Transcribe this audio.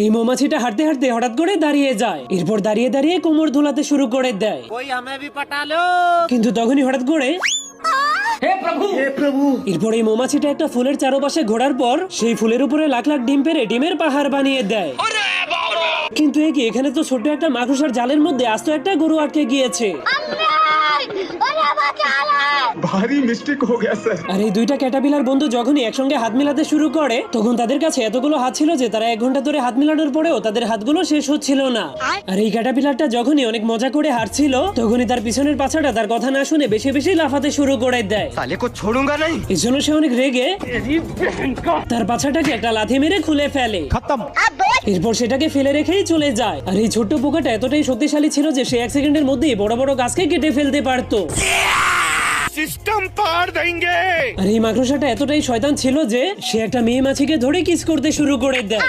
এই মৌমাছিটা হাঁটতে হাঁটতে হঠাৎ করে দাঁড়িয়ে যায়। এরপর দাঁড়িয়ে দাঁড়িয়ে কোমর ধোলাতে শুরু করে দেয়। কিন্তু তখনই হঠাৎ করে এরপর এই মৌমাছিটা একটা ফুলের চারপাশে ঘোরার পর সেই ফুলের উপরে লাখ লাখ ডিম পেরে ডিমের পাহাড় বানিয়ে দেয়। কিন্তু এ কি এখানে তো ছোট একটা মাকুসার জালের মধ্যে আস্ত একটা গরু আটকে গিয়েছে। ভারী মিস্টেক হয়ে গেছে আর দুইটা ক্যাটাপিলার বন্ধু যখনই একসঙ্গে হাত মেলাতে শুরু করে তখন তাদের কাছে এতগুলো হাত ছিল যে তারা এক ঘণ্টা ধরে হাত মেলানোর পরেও তাদের হাতগুলো শেষ হচ্ছিল না। আর এই ক্যাটাপিলারটা যখনই অনেক মজা করে হারছিল তখনই তার পিছনের পাছাটা তার কথা না শুনে বেশি বেশি লাফাতে শুরু করে দেয়। তাহলে কো নাই? জন্য সে অনেক রেগে তার পাছাটাকে একটা লাথি মেরে খুলে ফেলে। খতম। এরপর সেটাকে ফেলে রেখেই চলে যায়। আর এই ছোট্ট পোকাটা এতটাই শক্তিশালী ছিল যে সে এক সেকেন্ডের মধ্যেই বড় বড় গাছকে কেটে ফেলতে পারতো। সিস্টেম পার দেঙ্গে আরে এই মাকড়সাটা এতটাই শয়তান ছিল যে সে একটা মেয়ে মাছিকে ধরে কিস করতে শুরু করে দেয়।